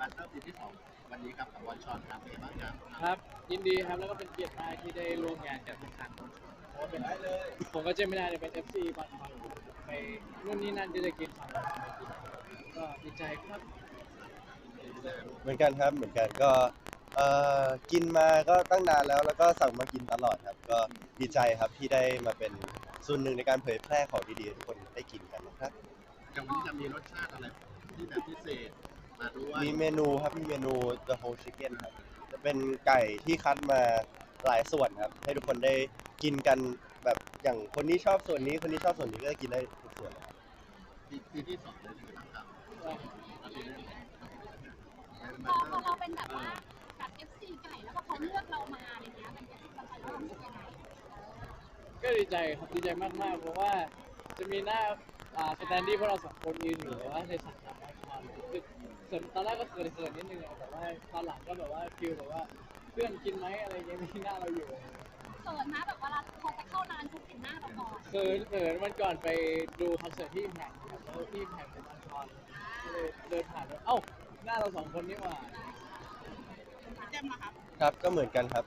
มาสเตอร์ปีที่สองวันนี้ครับกับบอลชอนครับเป็นไงบ้างครับครับ ยินดีครับแล้วก็เป็นเกียรติมากที่ได้ร่วมงานกับทางทางผมเพราะว่าเป็นผมก็เจมินาเนี่ยเป็น FC บอลบอลไปนู่นนี่นั่นที่จะกินของเราไปกินก็ดีใจครับเหมือนกันครับเหมือนกันก็เอ่อกินมาก็ตั้งนานแล้วแล้วก็สั่งมากินตลอดครับ ก็ดีใจครับที่ได้มาเป็นส่วนหนึ่งในการเผยแพร่ของดีๆให้ทุกคนได้กินกันนะครับอย่างวันนี้จะมีรสชาติอะไรที่แบบพิเศษ มาด้วยมีเมนูครับ มีเมนู the whole chicken ครับ จะเป็นไก่ที่คัดมาหลายส่วนครับ ให้ทุกคนได้กินกันแบบอย่างคนที่ชอบส่วนนี้ คนที่ชอบส่วนนี้ก็กินได้ทุกส่วนครับปีปีที่สองเลยนะครับปีนี้พอพอเราเป็นแบบว่าแบบ FC ไก่แล้วก็เขาเลือกเรามาอะไรเงี้ยมันจะมันจะรู้สึกยังไงก็ดีใจครับดีใจมากๆเพราะว่าจะมีหน้าอ่าสแตนดี้พวกเราสองคนยืนอยู่แต่ว่าในสังกัดละครคือ ส่วนตอนแรกก็เขินเขินนิดนึงอะแต่ว่าตอนหลังก็แบบว่าฟิลแบบว่าเพื่อนกินไหมอะไรเงี้ยมีหน้าเราอยู่เขินนะแบบเวลาพอจะเข้าร้านทุกเห็นหน้าเราก่อนเขินเขินวันก่อนไปดูคอนเสิร์ตที่แพงครับแล้วที่แพงเป็นอันทอนก็เลยเดินผ่านแล้วเอ้าหน้าเราสองคนนี่หว่าเต็มอะครับครับก็เหมือนกันครับ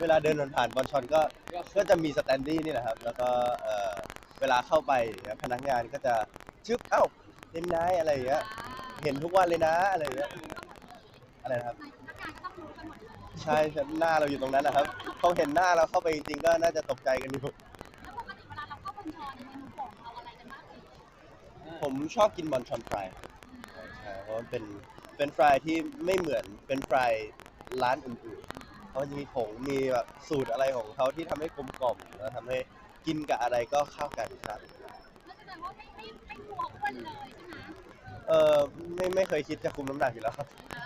เวลาเดินผ่านบอลชอนก็ก็ก็จะมีสแตนดี้นี่แหละครับ แล้วก็เอ่อเวลาเข้าไปเนี่ยพนักงานก็จะชึบเอ้าเล่นนายอะไรอย่างเงี้ย เห็นทุกวันเลยนะอะไรอย่างเงี้ยอะไรนะครับนักการก็ต้องรู้กันหมดเลยใช่ใช่หน้าเราอยู่ตรงนั้นนะครับเขาเห็นหน้าเราเข้าไปจริงๆก็น่าจะตกใจกันอยู่แล้วปกติเวลาเราเข้าบัญชรเมนูโปรดเราอะไรกันบ้างเอ่ยผมชอบกินบอลชอนฟรายใช่เพราะมันเป็นเป็นฟรายที่ไม่เหมือนเป็นฟรายร้านอื่นๆเขาจะมีผงมีแบบสูตรอะไรของเขาที่ทำให้กลมกล่อมแล้วทำให้กินกับอะไรก็เข้ากันครับนั่นแสดงว่าไม่ไม่ไม่กลัวอ้วนเลยใช่ไหม เออไม่ไม่เคยคิดจะคุมน้ำหนักอยู่แล้วครับอ่า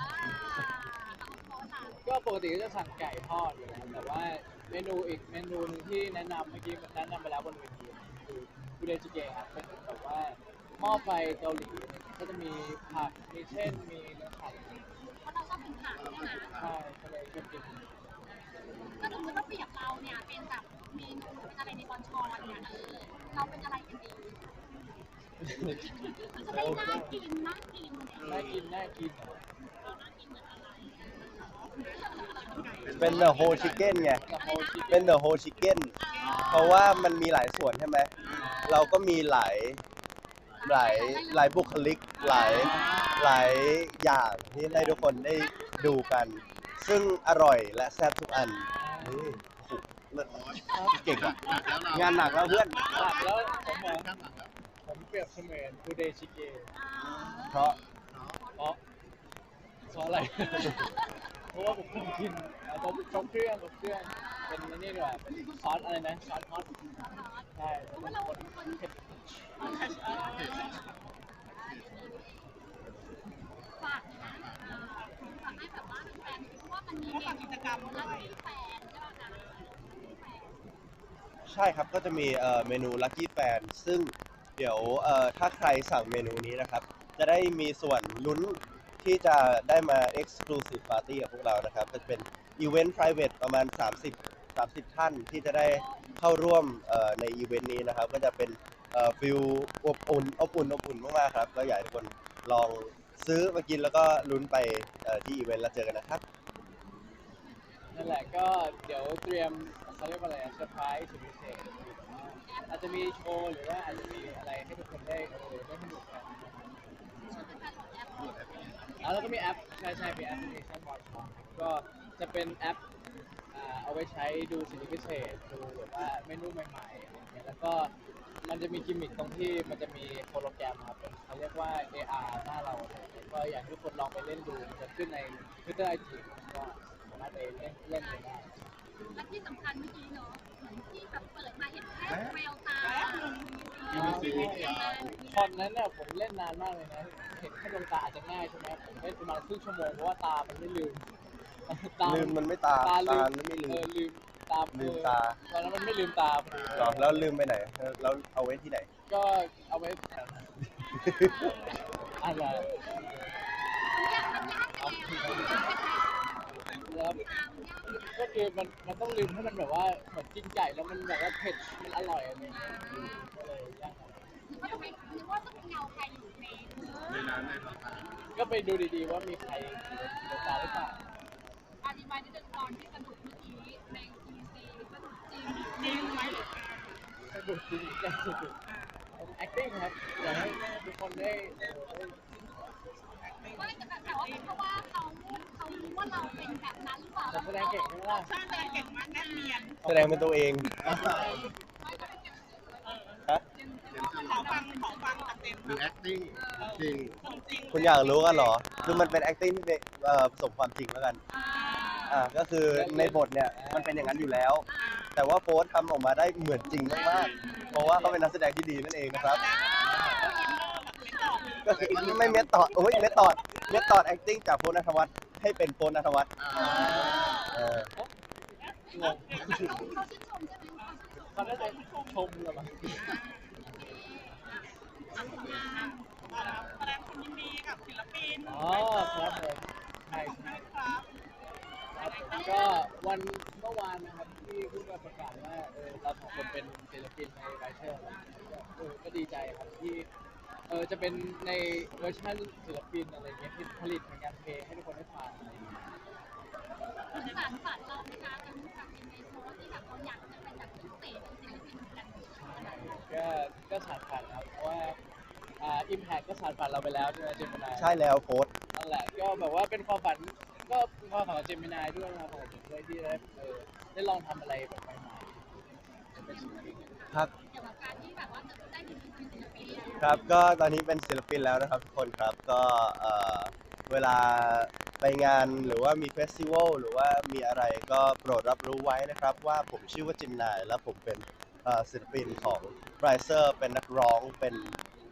ต้องโพสต์อะก็ปกติก็จะสั่งไก่ทอดอยู่แล้วแต่ว่าเมนูอีกเมนูหนึงที่แนะนำเมื่อกี้แนะนำไปแล้วบนเวทีคือบูเดจิเกะครับเป็นแบบว่าหม้อไฟเกาหลีก็จะมีผักมีเช่นมีเนื้อผักเพราะเราชอบกินผักใช่ไหมใช่ก็เลยชอบกินก็ถึงว่าเปรียบเราเนี่ยเป็นแบบเมนูเป็นอะไรในบอลชอนเนี่ยเออเราเป็นอะไรกันดีจะ ได้น่ากินน่ากินเนี่ยน่ากินน่ากิน เป็น the whole chicken ไงกับโมชิเป็น the whole chicken เพราะว่ามันมีหลายส่วนใช่ไหม เราก็มีหลาย หลาย หลายบุคลิก หลาย หลายอย่างที่ให้ทุกคนได้ดูกัน ซึ่งอร่อยและแซ่บทุกอันนี่เก่งอะงานหนักแล้วเพื่อน หลักแล้วผมบอกข้างหลังครับ ผมเปรียบเสมือนบูเดจิเกะเพราะเพราะเพราะอะไร เพราะว่าผมต้องกินอาจจะชมเครื่องกับเครื่อง เป็นอันนี่ดีกว่าเป็นซอสอะไรนะซอสฮอตใช่แล้วว่ามันเราคนเป็นคนเผ็ดฝากนะฝากให้แบบว่าแฟนเพราะว่ามันมีกิจกรรมลักกี้แฟนใช่ป่ะคะแฟนใช่ครับก็จะมีเอ่อเมนู Lucky Fan ซึ่ง เดี๋ยวเอ่อถ้าใครสั่งเมนูนี้นะครับ จะได้มีส่วนลุ้นที่จะได้มา Exclusive Party กับพวกเรานะครับ จะเป็นอีเวนต์ private ประมาณ 30 30 ท่านที่จะได้เข้าร่วมในอีเวนต์นี้นะครับ ก็จะเป็นฟิลอบอุ่นอบอุ่นอบอุ่นมากๆครับ ก็อยากให้ทุกคนลองซื้อมากินแล้วก็ลุ้นไปที่อีเวนต์แล้วเจอกันนะครับ นั่นแหละก็เดี๋ยวเตรียมเขาเรียกว่าอะไรเซอร์ไพรส์สุดพิเศษ อาจจะมีโชว์หรือว่าอาจจะมีอะไรให้ทุกคนได้เออได้สนุกกันเป็นแฟนของแอปแล้วเราก็มีแอปใช่ใช่มีแอปพลิเคชันวอชก็จะเป็นแอปอ่าเอาไว้ใช้ดูสินค้าพิเศษดูแบบว่าเมนูใหม่ๆอะไรอย่างเงี้ยแล้วก็มันจะมีกิมมิคตรงที่มันจะมีโฮโลแกรมครับเขาเรียกว่า AR หน้าเราก็อยากให้ทุกคนลองไปเล่นดูมันจะขึ้นใน Twitter IG ก็สามารถไปเล่นเล่นได้ และที่สำคัญเมื่อกี้เนาะเหมือนที่แบบเปิดมาเห็นแค่แววตาตอนนั้นเนี่ยผมเล่นนานมากเลยนะ เห็นแค่ดวงตาอาจจะง่ายใช่ไหมผมเล่นประมาณครึ่งชั่วโมงเพราะว่าตามันไม่ลืมลืมมันไม่ตาตาลืตามไม่ลืเอมอลืมตาลืมตาตอนนั้นมันไม่ลืมตาพอดีหรอแล้วลืมไปไหนแล้วเอาไว้ที่ไหน ก็เอาไว้แถวนั้นอะไรมันยากมันยากยังไง แล้วก็คือมันมันต้องลืมให้มันแบบว่าเหมือนกินไก่แล้วมันแบบว่าเผ็ดมันอร่อยอะไรอย่างเงี้ยก็เลยยากหน่อยหรือว่าำไมนึกว่าจะมีเงาใครอยู่ในในนั้นในตอนนั้นก็ไปดูดีๆว่ามีใครอยู่ในตาหรือเปล่าอธิบายนิดนึงตอนที่สนุกเมื่อกี้ในทีซีสนุกจริงจริงไหมสนุกจริงจังสนุกผม acting ครับอยากให้ทุกคนได้เออได้ไม่แต่แบบ เขารู้ว่าเราเป็นแบบนั้นหรือเปล่าแต่แสดงเก่งใช่ไหมล่ะใช่แสดงเก่งมากแน่นเนียนแสดงเป็นตัวเองไม่ก็เป็นเก่งฮะขอฟังขอฟังเต็มคือ acting จริงจริงคุณอยากรู้กันเหรอคือมันเป็น acting ที่เป็นเอ่อผสมความจริงแล้วกันอ่าก็คือในบทเนี่ยมันเป็นอย่างนั้นอยู่แล้ว แต่ว่าโฟสทำออกมาได้เหมือนจริงมากๆเพราะว่าเขาเป็นนักแสดงที่ดีนั่นเองนะครับก็คือไม่เมทตอดโอ้ยเมทตอดเมทตอด acting จากโฟสนัทวัฒน์ ให้เป็นโฟสนัทวัฒน์อ่าเอองงเขาชื่นชมใช่ไหมเขาชื่นชมเขาน่าจะชมเลยมั้งทำผลงานแสดงความยินดีกับศิลปินอ๋อครับผมใช่ใช่ครับครับก็วันเมื่อวานนะครับที่เพิ่งมาประกาศว่าเออเราสองคนเป็นศิลปินในไรเชอร์เออก็ดีใจครับที่ เออจะเป็นในเวอร์ชันศิลปินอะไรเงี้ยที่ผลิตเป็นการเพลงให้ทุกคนได้ฟังอะไรอย่างเงี้ยฝันฝันฝันเราไหมคะเป็นแบบเป็นในโพสที่แบบเราอยากจะเป็นแบบพิเศษเป็นศิลปินกันก็ก็สานฝันครับเพราะว่าอ่าอิมแพคก็สานฝันเราไปแล้วใช่ไหมเจมินายใช่แล้วโฟสนั่นแหละก็แบบว่าเป็นความฝันก็เป็นความฝันของเจมินายด้วยนะครับผมด้วยที่ได้เออได้ลองทำอะไรแบบใหม่ๆเป็นศิลปิน ครับเกี่ยวกับการที่แบบว่าจะได้เป็นศิลปินครับก็ตอนนี้เป็นศิลปินแล้วนะครับทุกคนครับก็เอ่อเวลาไปงานหรือว่ามีเฟสติวัลหรือว่ามีอะไรก็โปรดรับรู้ไว้นะครับ ว่าผมชื่อว่าจิมนาย และผมเป็นเอ่อศิลปินของไรเซอร์เป็นนักร้องเป็น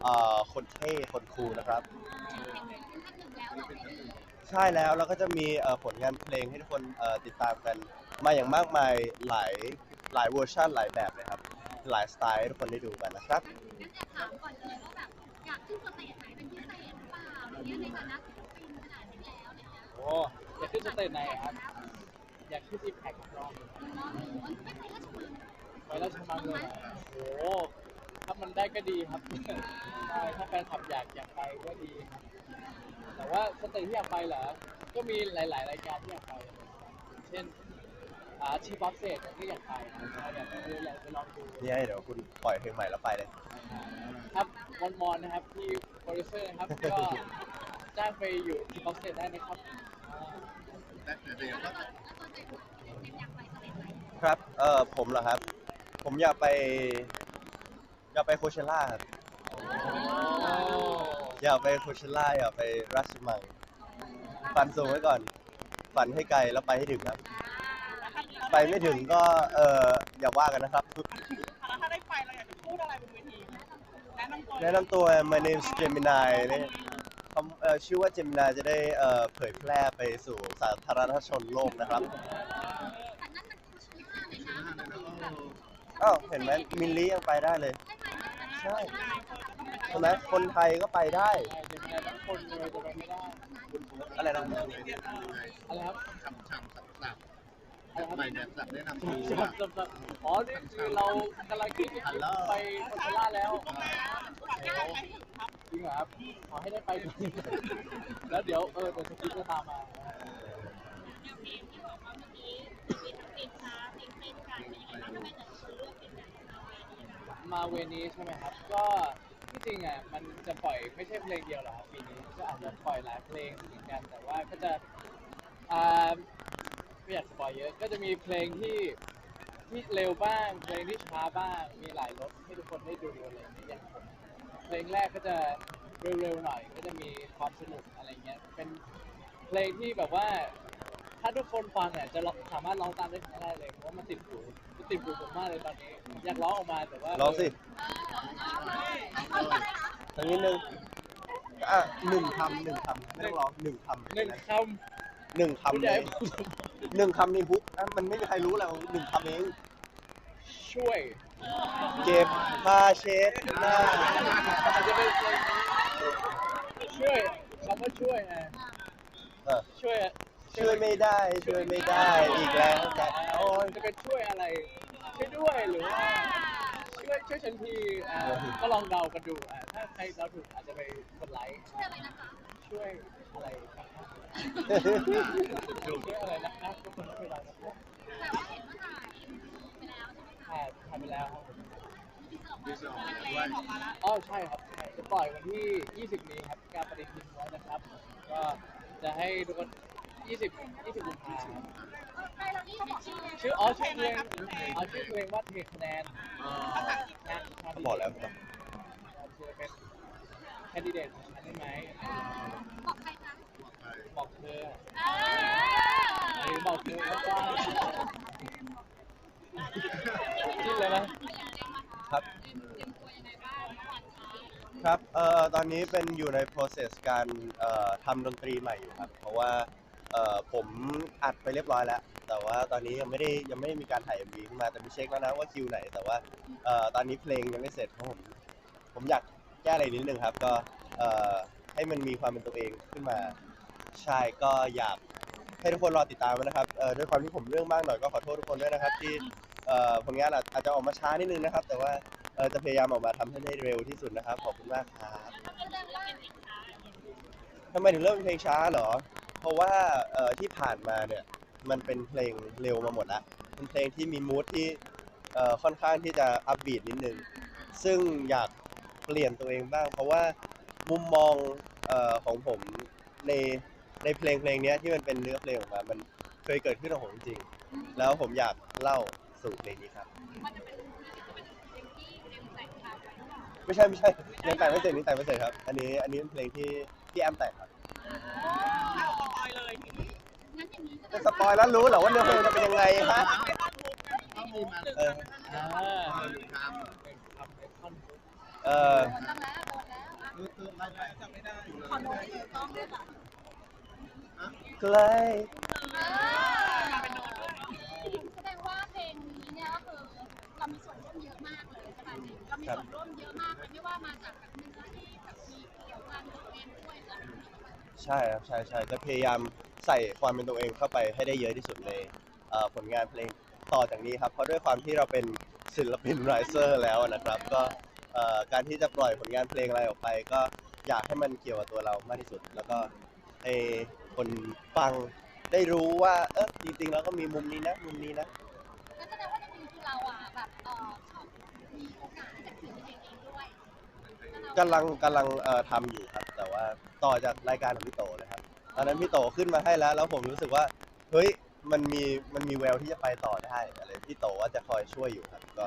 เอ่อคนเท่คนคูลนะครับท่านหนึ่งแล้วเราไม่ดีใช่แล้วแล้วก็จะมีเอ่อผลงานเพลงให้ทุกคนเอ่อติดตามกัน มาอย่างมากมายหลายหลายเวอร์ชันหลายแบบเลยครับ หลายสไตล์ให้ทุกคนได้ดูกันนะครับ งั้นจะถามก่อนเลยว่าแบบอยากขึ้นสเตจไหนเป็นพิเศษหรือเปล่าอะไรเงี้ยในฐานะศิลปินขนาดนี้แล้วอะไรเงี้ยโอ้อยากขึ้นสเตจไหนอะครับ อยากขึ้นอิมแพครอบหนึ่งรอบหนึ่งมันไม่เคยราชมังไปแล้วชมังเลยนะโอ้ถ้ามันได้ก็ดีครับ ใช่ถ้าแฟนคลับอยากอยากไปก็ดีครับแต่ว่าสเตจที่อยากไปเหรอ ก็มีหลาย ๆ รายการที่อยากไป เช่น อ่าชีบ็อกเซตก็อยากไปนะครับอยากไปเอออยากไปลองดูนี่ให้เดี๋ยวคุณปล่อยเพลงใหม่แล้วไปเลย ครับมอนมอนนะครับที่โปรดิวเซอร์นะครับก็จ้างไปอยู่ที่บ็อกเซตได้นะครับอ่าและเดี๋ยวแล้ก็วตอนแล้วตอนใจผมอยากไปสเตจไหนครับเอ่อผมเหรอครับ ผมอยากไป อยากไปโคเชล่าครับอยากไปโคเชล่าอยากไปราชมัง ฝันสูงไว้ก่อน ฝันให้ไกลแล้วไปให้ถึงครับ ไปไม่ถึงก็เอ่ออย่าว่ากันนะครับแล้วถ้าได้ไปเราอยากจะพูดอะไรบนเวทีแนะนำตัวแนะนำตัว my name is Gemini เนี่ยคำเอ่อชื่อว่า Gemini จะได้เอ่อเผยแพร่ไปสู่สาธารณชนโลกนะครับ แต่นั่นมันคือชื่อเลยนะมันต้องมีแบบอ้าวเห็นไหมมิลลี่ยังไปได้เลยไม่ไม่ไม่ใช่ใช่ ใช่ไหมคนไทยก็ไปได้ใช่จะมีอะไรบางคนเลยจะไปไม่ได้อะไรนะ อะไรครับ ฉ่ำฉ่ำสับ สับอะไปเนี่ยสับแนะนำตัวจับจับจับอ๋อ นี่คือเรากำลังคิดไปโคเชล่าแล้วจริงเหรอครับ ขอให้ได้ไปก่อนแล้วเดี๋ยวเออเดี๋ยวสกิปจะตามมาแนวเพลงที่บอกว่าเมื่อกี้มีทั้งเพลงช้าเพลงเต้นกันเป็นยังไงบ้างทำไมแต่ละคนเลือกเพลงไหนมาเวนี้มาเวนี้ใช่ไหมครับ ก็ที่จริงอะมันจะปล่อยไม่ใช่เพลงเดียวหรอกครับปีนี้ก็อาจจะปล่อยหลายเพลงเหมือนกันแต่ว่าก็จะอ่า ไม่อยากสปอยเยอะ ก็จะมีเพลงที่ที่เร็วบ้าง เพลงที่ช้าบ้าง มีหลายรสให้ทุกคนได้ดูอะไรอย่างเงี้ยอย่างผมเพลงแรกก็จะเร็วๆหน่อย ก็จะมีความสนุกอะไรเงี้ย เป็นเพลงที่แบบว่า ถ้าทุกคนฟังอะจะร้องสามารถร้องตามได้ทั้งได้เลย เพราะว่ามันติดหูมันติดหูผมมากเลยตอนนี้ อยากร้องออกมาแต่ว่าร้องสิเอาไปเลยนะทั้งนิดนึงอะหนึ่งคำหนึ่งคำไม่ต้องร้องหนึ่งคำหนึ่งคหนึ่งำคำคุณเลใหญ่ย หนึ่งคำในฮุกอะมันไม่มีใครรู้แล้วหนึ่งคำเอง ช่วยเก็บผ้าเช็ดหน้าอาจจะเป็นเพลงนี้ช่วยคำว่าช่วยอะเออช่วยช่วยไม่ได้ช่วยไม่ได้อีกแล้วแต่โอ้ยจะเป็นช่วยอะไรช่วยด้วยหรือว่าช่ วยช่วยฉันทีอ่าก็ลองเดากันดูอ่าถ้าใครเราถูกอาจจะไปกดไลค์ช่วยอะไรนะคะช่วยอะไรนะครับช่วยอะไรนะครับทุกคนช่วยเรานะครับแต่ว่าเห็นว่าถ่ายไปแล้วใช่ไหมคะถ่ายถ่ายไปแล้วครับผมที่จะออกมาดีเซลออกมาด้วยออกมาแล้วอ๋อใช่ครับใช่จะปล่อยวันที่ 20 นี้ครับการปฏิทินไว้นะครับ ก็จะให้ทุกคน 20 20กุมภาพันธ์ใช่แล้วนี่เขาบอกชื่อเลยชื่ออ๋อชื่อเพลงอ๋อชื่อเพลงว่าเทคะแนนอ๋องานงานบอกแล้วครับชื่อเป็นแคนดิเดตของฉันได้ไหมบอกใครคะไปบอกเธอเอหรือบอกเธอก็ว่าคิดเลยนะครับเตรียมตัวยังไงบ้างเมื่อวานเช้าครับ เอ่อ ตอนนี้เป็นอยู่ใน process การ เอ่อทำดนตรีใหม่อยู่ครับ เพราะว่า เอ่อผมอัดไปเรียบร้อยแล้ว แต่ว่าตอนนี้ยังไม่ได้ยังไม่ได้มีการถ่าย MV ขึ้นมาแต่มีเช็คแล้วนะว่าคิวไหน แต่ว่าเอ่อตอนนี้เพลงยังไม่เสร็จเพราะผมผมอยากแก้อะไรนิดนึงครับ ก็เอ่อให้มันมีความเป็นตัวเองขึ้นมาใช่ก็อยากให้ทุกคนรอติดตามนะครับเอ่อด้วยความที่ผมเรื่องมากหน่อยก็ขอโทษทุกคนด้วยนะครับ ที่เอ่อผลงานอาจอาจจะออกมาช้านิดนึงนะครับ แต่ว่าเอ่อจะพยายามออกมาทำให้ได้เร็วที่สุดนะครับขอบคุณมากครับ ทำไมถึงเริ่มเป็นเพลงช้าเหรอ เพราะว่าเอ่อที่ผ่านมาเนี่ยมันเป็นเพลงเร็วมาหมดแล้วเป็นเพลงที่มีมูทที่เอ่อค่อนข้างที่จะอัพบีทนิดนึง ซึ่งอยากเปลี่ยนตัวเองบ้าง เพราะว่ามุมมองเอ่อของผมในในเพลงเพลงเนี้ยที่มันเป็นเนื้อเพลงออกมา มันเคยเกิดขึ้นกับผมจริงๆแล้วผมอยากเล่าสู่เพลงนี้ครับ มันจะเป็นจะเป็นเพลงที่เตรียมแต่งทางไว้หรือเปล่าไม่ใช่ไม่ใช่ยังแต่งไม่เสร็จนี่แต่งไม่เสร็จครับ อันนี้อันนี้เป็นเพลงที่ที่แอมแต่งครับ เอาสปอยเลยทีนี้ งั้นอย่างนี้ก็จะสปอยแล้วรู้เหรอว่าเนื้อเพลงจะเป็นยังไงฮะไม่ต้องมุกกันต้องมีมาเอออ่าเออหนึ่งคเป็นคำในท่อนฮุกเออโดนแล้วโดนแล้วอะำตื้อตื้อไล่ไปจำไม่ได้ขอโน้ตถือกล้องด้วยค่ะใกล้มาเป็นโน้ตด้วยแสดงว่าเพลงนี้เนี่ยก็คือเรามีส่วนร่วมเยอะมากเลยใช่ไหมเรามีส่วนร่วมเยอะมากเลยไม่ว่ามาจากแบบเนื้อที่แบบมีเกี่ยวกันกับเพลงด้วยแล้ว ใช่ครับใช่ใช่จะพยายามใส่ความเป็นตัวเองเข้าไปให้ได้เยอะที่สุดในเอ่อผลงานเพลงต่อจากนี้ครับเพราะด้วยความที่เราเป็นศิลปินไรเซอร์แล้วนะครับ ก็เอ่อการที่จะปล่อยผลงานเพลงอะไรออกไป ก็อยากให้มันเกี่ยวกับตัวเรามากที่สุด แล้วก็ให้คนฟังได้รู้ว่าเออจริงๆแล้วก็มีมุมนี้นะมุมนี้นะ นั่นแสดงว่าจริงๆคือเราอะแบบเออชอบมีโอกาสที่จะเขียนเพลงเองด้วย กำลังกำลังเอ่อทำอยู่ครับ แต่ว่าต่อจากรายการของพี่โตเลยครับตอนนั้นพี่โตขึ้นมาให้แล้ว แล้วผมรู้สึกว่าเฮ้ยมันมีมันมีแววที่จะไปต่อได้อะไรพี่โตว่าจะคอยช่วยอยู่ครับก็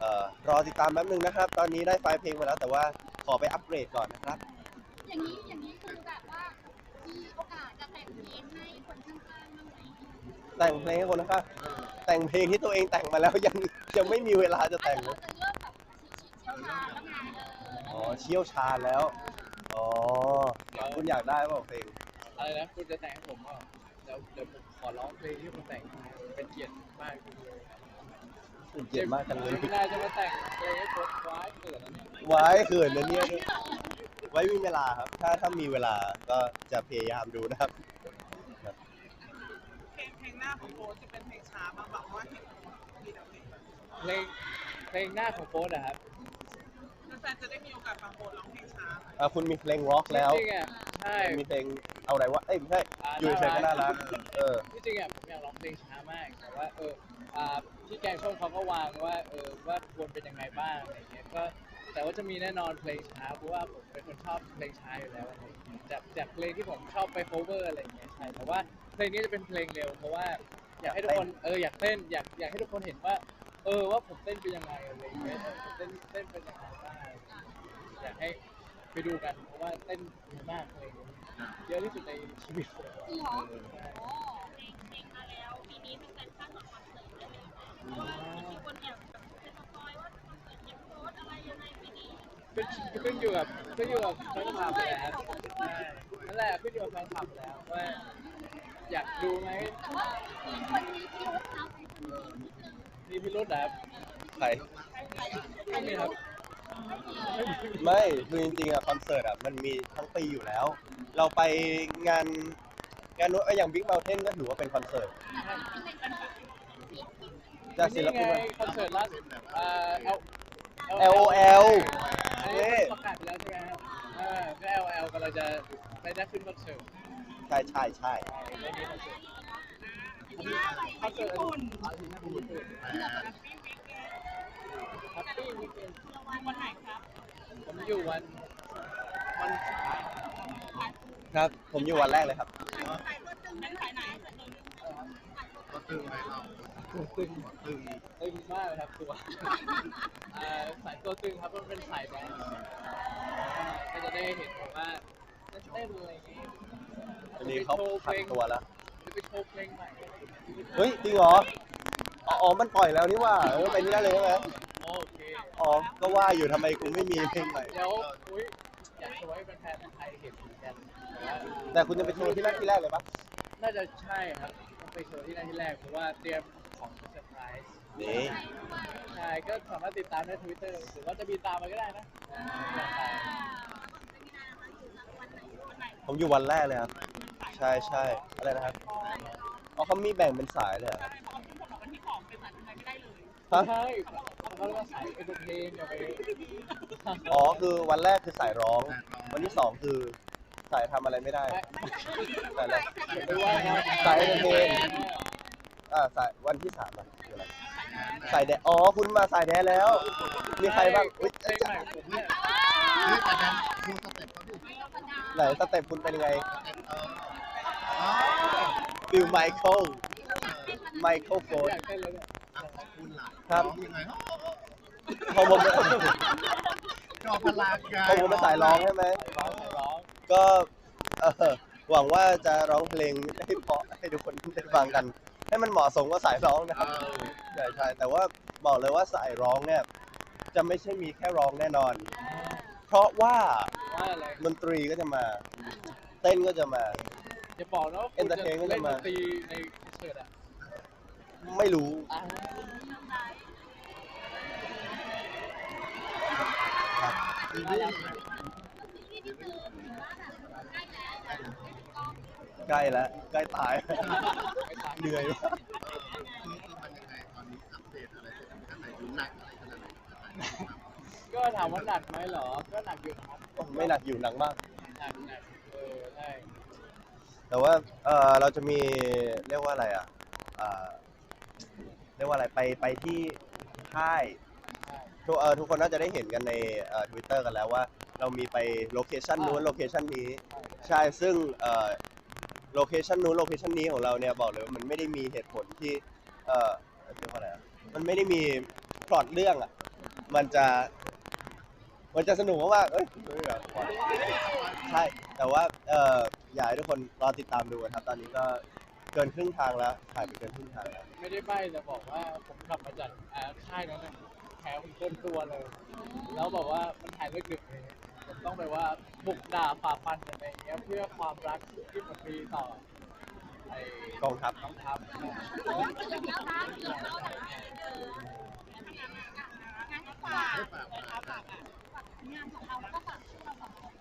เอ่อรอติดตามแป๊บนึงนะครับ ตอนนี้ได้ไฟล์เพลงมาแล้ว แต่ว่าขอไปอัปเกรดก่อนนะครับ อย่างนี้อย่างนี้คือแบบว่ามีโอกาสจะแต่งเพลงให้คนข้างๆบ้างไหมแต่งเพลงให้คนนะครับ แต่งเพลงที่ตัวเองแต่งมาแล้วยังยังไม่มีเวลาจะแต่งเลเราย จะเริ่มแบบเชี่ยวชาญแล้วไงเออ อ๋อเชี่ยวชาญแล้ว อ๋อคุณอยากได้เปล่าเพลงอะไรนะคุณจะแต่งให้ผมก็เดี๋ยวเดี๋ยวผมขอร้องเพลงที่คุณแต่งให้เป็นเกียรติมากเลยคุณเกลียดมากจังเลยไม่น่าจะมาแต่งเพลงให้ผมว้ายเกิดแล้วเนี่ยไว้เขินนะเนี่ยไว้มีเวลาครับ ถ้าถ้ามีเวลาก็จะพยายามดูนะครับเพลงเพลงหน้าของโบทจะเป็นเพลงช้าบ้างแบบว่าเห็นมีแต่เพลงแบบเพลงเพลงหน้าของโฟสอะครับ แฟนๆจะได้มีโอกาสฟังโบทร้องเพลงช้าอะคุณมีเพลงร็อกแล้ว จริงๆอะใช่มีเพลงเอาอะไรวะ เอ้ยไม่ใช่อ่าอยู่เฉยๆก็น่ารักเออ ที่จริงอะผมอยากร้องเพลงช้ามาก แต่ว่าเอออ่าพี่แกงส้มเขาก็วางว่าเออว่าควรเป็นยังไงบ้างอะไรเงี้ยก็แต่ว่าจะมีแน่นอนเพลงช้าเพราะว่าผมเป็นคนชอบเพลงช้าอยู่แล้วอะไรเงี้ยจากจากเพลงที่ผมชอบไป cover อะไรเงี้ยใช่แต่ว่าเพลงนี้จะเป็นเพลงเร็วเพราะว่าอยากให้ทุกคนเอออยากเต้นอยากอยากให้ทุกคนเห็นว่า เออว่าผมเต้นเป็นยังไงอะไรเงี้ยผมเต้นเต้นเป็นยังไงบ้าง อยากให้ไปดูกันเพราะว่าเต้นดีมากเลยเยอะที่สุดในชีวิตเลยจริงเหรอโอ้เพลงเพลงมาแล้วปีนี้เป็นแฟนคาดหวังคอนเสิร์ตได้ไหมเพราะว่ามีคนแอบแบบเป็นสปอยว่าคอนเสิร์ตยังโพสอะไรยังไงปีนี้ขึ้นขึ้นอยู่กับขึ้นอยู่กับแฟนคลับและครับใช่นั่นแหละขึ้นอยู่กับแฟนคลับแล้วว่าอยากดูไหมแต่ว่ามีคนมีพิรุธนะมีคนมีนิดนึงมีพิรุธแบบใครไม่มีครับ ไม่คือจริงๆอะคอนเสิร์ตอะมันมีทั้งปีอยู่แล้ว เราไปงานงานนู้นเอ้ยอย่างบิ๊กเ t ลเทนก็ถือว่าเป็นคอนเสิร์ตจากศิลปินนี่ไงคอนเสิร์ตล่าสุดอ่าเอล LOL อันนี้ประกาศไปแล้วใช่ไหมครับเออก็ LOL กำลังจะไปได้ขึ้นคอนเสิร์ตใช่ใช่ใช่ได้มีคอนเสิร์ตที่หน้าไปญี่ปุ่นเอาที่ญี่ปุ่นแฮปปี้วีคเอนวันไหนครับผม อยู่วันวันสุดท้ายครับ ผมอยู่วันแรกเลยครับเป็นสายไหนก็ตึงไหมเราตัวตึงตึงตึงมากเลยครับตัวอ่าสายตัวตึงครับมันเป็นสายแดนซ์ก็จะได้เห็นแบบว่าเต้นๆอะไรอย่างงี้อันนี้เขาผันตัวแล้วจะไปโชว์เพลงใหม่เฮ้ยจริงเหรออ๋ออ๋อมันปล่อยแล้วนี่ว่าเออไปนี่ได้เลยใช่ไหมโอเคอ๋อ ก็ว่าอยู่ทำไมกูไม่มีเพลงใหม่ เดี๋ยวอุ้ยอยากโชว์ให้แฟนๆไทยเห็นเหมือนกันแต่ว่าแต่คุณจะไปโชว์ที่แรกที่แรกเลยปะน่าจะใช่ครับต้องไปโชว์ที่นั่นที่แรกเพราะว่าเตรียมของเซอร์ไพรส์นี่ ใช่ก็สามารถติดตามในทวิตเตอร์หรือว่าจะมีตามมาก็ได้นะผมอยู่วันแรกเลยครับ ใช่ใช่อะไรนะครับ อ๋อเขามีแบ่งเป็นสายเลยเหรอใช่เพราะว่าทุกคนบอกว่าที่ของเป็นสายไหนไม่ได้เลยฮะใช่ เขาเรียกว่าสายเอนเตอร์เทนอย่าไปอ๋อคือวันแรกคือสายร้อง วันที่สองคือสายทำอะไรไม่ได้สายอะไรอย่าไปว่าเขาสายเอนเตอร์เทนอ่าสายวันที่สามอะคืออะไรสายแดนอ๋อคุณมาสายแดนแล้ว มีใครบ้างอุ๊ยเพลงใหม่ผมเนี่ยนี่แต่ดันดูสเต็ปเขาดิไหนสเต็ปคุณเป็นยังไงสเต็ปเอออ๋อฟิลไมเคิลไมเคิลโฟผมนอยากเต้นแล้วเนี่ยอะขอบคุณล่ะครับร้องยังไง พอผมจอพลากาพอผมเป็นสายร้องใช่ไหมร้องร้องก็เออหวังว่าจะร้องเพลงให้เพราะให้ทุกคนได้ฟังกัน ให้มันเหมาะสมกับสายร้องนะครับใช่ใช่แต่ว่าบอกเลยว่าสายร้องเนี่ย จะไม่ใช่มีแค่ร้องแน่นอน เพราะว่าดนตรีก็จะมา เต้นก็จะมาอย่าบอกนะว่าคุณจะ Entertain ก็เล่จะนดมานตรีในคอนเสิร์ตอะไม่รู้ ใกล้แล้วแต่ไม่ถูกต้องใกล้แล้วใกล้ตายไม่ตามเหนื่อยเออคือคือมันยังไงตอนนี้อัปเดตอะไรเสร็จขั้นไหนดูหนักอะไรขนาดไหนก็ถามว่าหนักไหมเหรอ ก็หนักอยู่นะครับไม่หนักอยู่หนักมาก หนักหนักเออใช่แต่ว่าเออเราจะมีเรียกว่าอะไรอะเอ่อเรียกว่าอะไรไปไปที่ค่ายใช่ ทุกเออทุกคนน่าจะได้เห็นกันในเอ่อทวิตเตอร์กันแล้วว่า เรามีไปโลเคชันนู้นโลเคชันนี้ ใช่ซึ่งเอ่อโลเคชันนู้นโลเคชันนี้ของเราเนี่ยบอกเลยว่ามันไม่ได้มีเหตุผลที่เอ่อเรียกว่าอะไรอะมันไม่ได้มีพล็อตเรื่องอะมันจะ มันจะสนุกมากๆเอ้ยไม่แบบใช่ แต่ว่าเอ่ออยากให้ทุกคนรอติดตามดูกันครับ ตอนนี้ก็เกินครึ่งทางแล้วถ่ายไปเกินครึ่งทางแล้ว ไม่ได้ใบ้แต่บอกว่าผมกลับมาจากอ่าค่ายนั้นนะ แผลผมเต็มตัวเลย แล้วบอกว่ามันถ่ายไม่ดึกเลยผมต้องไปว่าบุกด่าฝ่าฟันกันอะไรอย่างเงี้ยเพื่อความรักที่ผมมีต่อไอ้กองทัพกองทัพโอ้ยเกือบแล้วนะเกือบแล้วนะเอองั้นก็ฝากนะคะฝากอะฝากงานของเราแล้วก็ฝากชื่อเราสองคน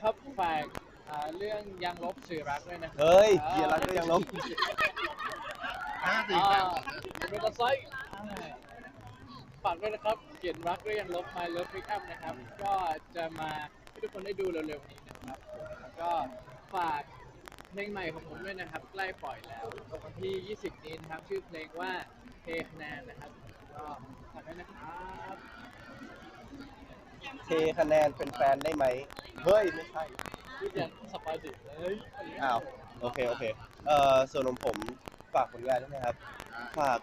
ครับฝากอ่าเรื่องยังลบสื่อรักด้วยนะเฮ้ยเกียร์รักก็ยังลบ ห้าสี่อ่าสาม เป็นมอเตอร์ไซค์ ฝากด้วยนะครับเขียนรักด้วยยังลบ My Love Pick Up นะครับ ก็จะมาให้ทุกคนได้ดูเร็วๆนี้นะครับแล้วก็ฝากเพลงใหม่ของผมด้วยนะครับ ใกล้ปล่อยแล้ววันที่ 20 นี้นะครับ ชื่อเพลงว่าเทคะแนนนะครับ ก็ฝากด้วยนะครับเทคะแนนเป็นแฟนได้ไหม เฮ้ย ไม่ใช่พูดอย่างสปอยดิเฮ้ยอ้าว โอเค โอเค เอ่อ ส่วนของผมฝากผลงานด้วยนะครับ ฝาก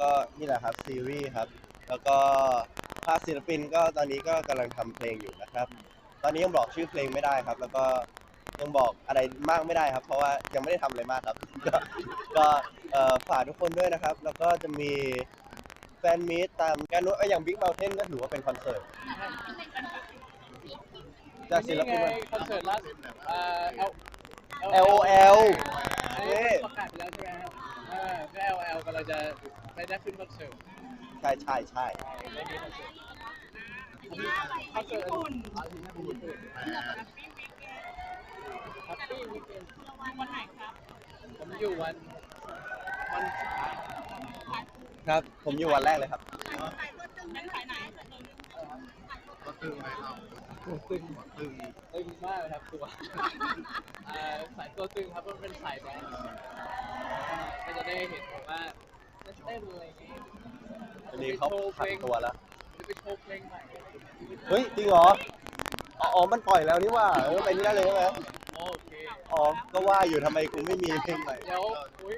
ก็นี่แหละครับ ซีรีส์ครับ แล้วก็ภาคศิลปินก็ตอนนี้ก็กำลังทำเพลงอยู่นะครับ ตอนนี้ยังบอกชื่อเพลงไม่ได้ครับ แล้วก็ยังบอกอะไรมากไม่ได้ครับ เพราะว่ายังไม่ได้ทำอะไรมากครับ ก็ก็เอ่อฝากทุกคนด้วยนะครับ แล้วก็จะมีแฟนมีตตามการนู้นเอ้ยอย่างบิ๊ก u n เทนก็ถือว่าเป็นคอนเสิร์ตจากศิลปิน นี่ไงคอนเสิร์ตล่าสุดอ่า L LOL อันนี้ประกาศไปแล้วใช่ไหมครับเออก็ LL กำลังจะไปได้ขึ้นคอนเสิร์ต ใช่ใช่ใช่ได้มีคอนเสิร์ตที่หน้าไปญี่ปุ่นเอาที่ญี่ปุ่นแฮปปี้วีคเอนวันไหนครับผมอยู่วันวันสุดท้ายครับ ผมอยู่วันแรกเลยครับเป็นสายไหนเอก็ตึงไหมเราตัวตึงตึงตึงมากเลยครับตัวอ่าสายตัวตึงครับมันเป็นสายแดนซ์ก็จะได้เห็นว่าเต้นอะไรอย่างงี้ อันนี้เขาผันตัวแล้ว จะไปโชว์เพลงใหม่เฮ้ย จริงเหรอ อ๋ออ๋อมันปล่อยแล้วนี่ว่าเออไปนี่ได้เลยใช่ไหมโอเค อ๋อ ก็ว่าอยู่ทำไมกูไม่มีเพลงใหม่ เดี๋ยวอุ้ย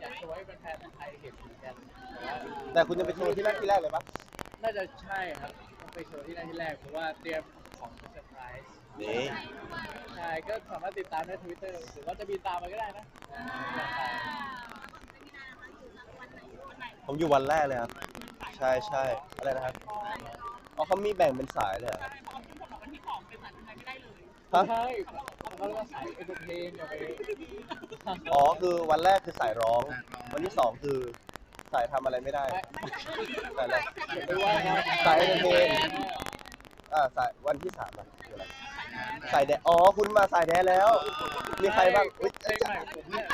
อยากโชว์ให้แฟนๆไทยเห็นเหมือนกันแต่ว่าแต่คุณจะไปโชว์ที่แรกที่แรกเลยปะน่าจะใช่ครับต้องไปโชว์ที่นั่นที่แรกเพราะว่าเตรียมของเซอร์ไพรส์นี่ ใช่ก็สามารถติดตามในทวิตเตอร์หรือว่าจะมีตามมาก็ได้นะ ผมอยู่วันแรกเลยครับ ใช่ใช่อะไรนะครับอ๋อเขามีแบ่งเป็นสายเลยเหรอใช่เพราะเขาพูดบอกว่าวันที่สองเป็นสายอะไรไม่ได้เลยฮะ ใช่เขาเรียกว่าสายเอนเตอร์เทนอย่าไปอ๋อคือวันแรกคือสายร้อง วันที่สองคือสายทำอะไรไม่ได้สายอะไรอย่าไปว่าเขาสายเอนเตอร์เทนอ่าสายวันที่สามอะคืออะไรสายแดนอ๋อคุณมาสายแดนแล้ว มีใครบ้างอุ๊ยเพลงใหม่ผมเนี่ย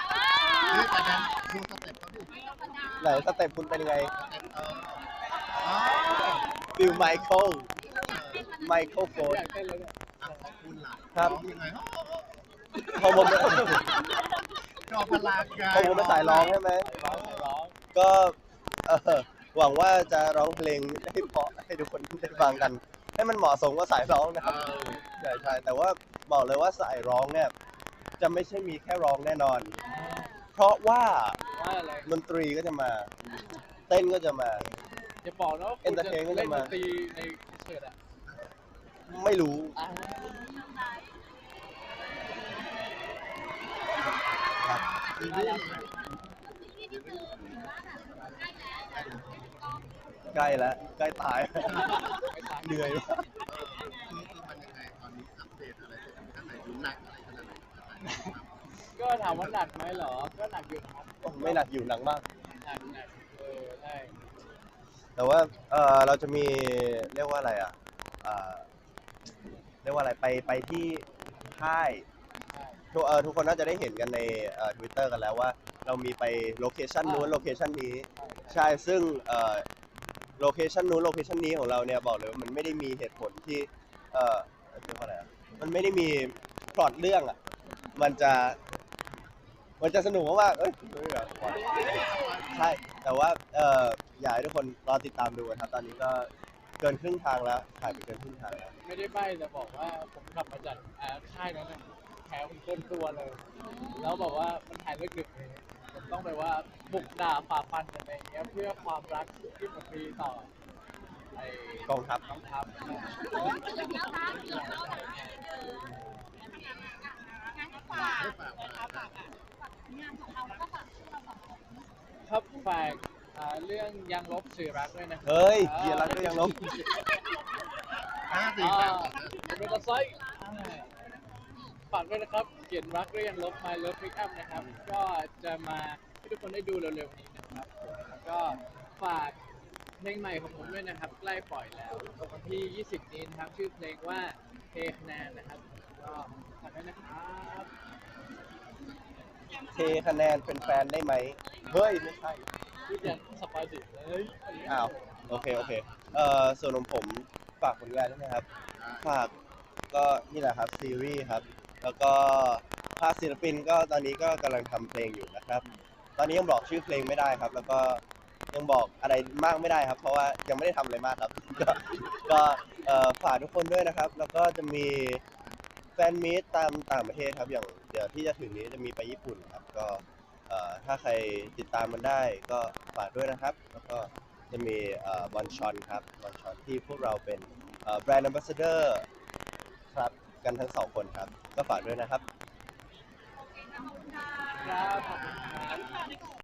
เฮ้ยแต่ดันดูสเต็ปเขาดิไหนสเต็ปคุณเป็นยังไง ฟิลไมเคิลไมเคิลโฟนอะขอบคุณล่ะครับร้องยังไงพอผมจอพลังไงพอผมเป็นสายร้องใช่ไหมร้องร้องก็เออหวังว่าจะร้องเพลงให้เพราะให้ทุกคนได้ฟังกัน ให้มันเหมาะสมกับสายร้องนะครับใช่ใช่แต่ว่าบอกเลยว่าสายร้องเนี่ย จะไม่ใช่มีแค่ร้องแน่นอน เพราะว่าดนตรีก็จะมา เต้นก็จะมา อย่าบอกนะว่าคุณจะ Entertain ก็เล่จะนดมานตรีในคอนเสิร์ตอะไม่รู้อ่าครับซีรีส์ใกล้แล้วใกล้ตายไปตามเหนื่อยมากเออคือคือมันยังไงตอนนี้อัปเดตอะไรเสร็จมีท่านไหนดูหนักอะไรขนาดไหนขนาดไหนครับก็ถามว่าหนักไหมเหรอ ก็หนักอยู่นะครับไม่หนักอยู่หนักมากหนักหนักเออใช่ แต่ว่าเออเราจะมีเรียกว่าอะไรอะเอ่อเรียกว่าอะไรไปไปที่ค่ายใช่ทุกเออทุกคนน่าจะได้เห็นกันในเอ่อทวิตเตอร์กันแล้วว่า เรามีไปโลเคชันนู้นโลเคชันนี้ใช่ซึ่งเอ่อโลเคชันนู้นโลเคชันนี้ของเราเนี่ยบอกเลยว่ามันไม่ได้มีเหตุผลที่เอ่อเรียกว่าอะไรอะมันไม่ได้มีพล็อตเรื่องอะมันจะ มันจะสนุกมากๆเอ้ยไม่แบบว่าใช่แต่ว่าเอ่อ อยากให้ทุกคนรอติดตามดูกันครับ ตอนนี้ก็เกินครึ่งทางแล้วถ่ายไปเกินครึ่งทางแล้วไม่ได้ใบ้แต่บอกว่าผมขับมาจากอ่าค่ายนั้นน่ะแถวผมเต็มตัวเลย แล้วบอกว่ามันถ่ายเรื่องดึกเลยผมต้องไปว่าบุกด่าฝ่าฟันกันอะไรอย่างเงี้ยเพื่อความรักที่ผมมีต่อไอ้กองทัพกองทัพโอ้ยเกือบแล้วนะเกือบแล้วนะเอองั้นฝากนะคะฝากอะฝากงานของเราแล้วก็ฝากชื่อเราสองคนครับฝาก อ่าเรื่องยังลบสื่อรักด้วยนะครัเฮ้ยเกียร์รักก็ยังลบห้าสี่อ่าสามสองเป็นมอเตอร์ไซค์อ่าฝากด้วยนะครับเขียนรักด้วยยังลบ My Love Pick Up นะครับ ก็จะมาให้ทุกคนได้ดูเร็วๆนี้นะครับแล้วก็ฝากเพลงใหม่ของผมด้วยนะครับ ใกล้ปล่อยแล้ววันที่ 20 นี้นะครับ ชื่อเพลงว่าเทคะแนนนะครับ ก็ฝากด้วยนะครับเทคะแนนเป็นแฟนได้ไหม เฮ้ย ไม่ใช่ พูดอย่างสปอยสิเฮ้ยอ้าวโอเคโอเคเอ่อส่วนของผมฝากผลงานด้วยนะครับฝากก็นี่แหละครับซีรีส์ครับ แล้วก็ภาคศิลปินก็ตอนนี้ก็กำลังทำเพลงอยู่นะครับ ตอนนี้ยังบอกชื่อเพลงไม่ได้ครับ แล้วก็ยังบอกอะไรมากไม่ได้ครับ เพราะว่ายังไม่ได้ทำอะไรมากครับ ก็ก็เอ่อฝากทุกคนด้วยนะครับ แล้วก็จะมีแฟนมีตตามต่างประเทศครับอย่างเดี๋ยวที่จะถึงนี้จะมีไปญี่ปุ่นครับ ก็ ถ้าใครติดตามมันได้ก็ฝากด้วยนะครับ แล้วก็จะมีบอลชอนครับบอลชอนที่พวกเราเป็นแบรนด์ a อ b บ s สเดอร์ครับกันทั้งสองคนครับ ก็ฝากด้วยนะครับ ครับ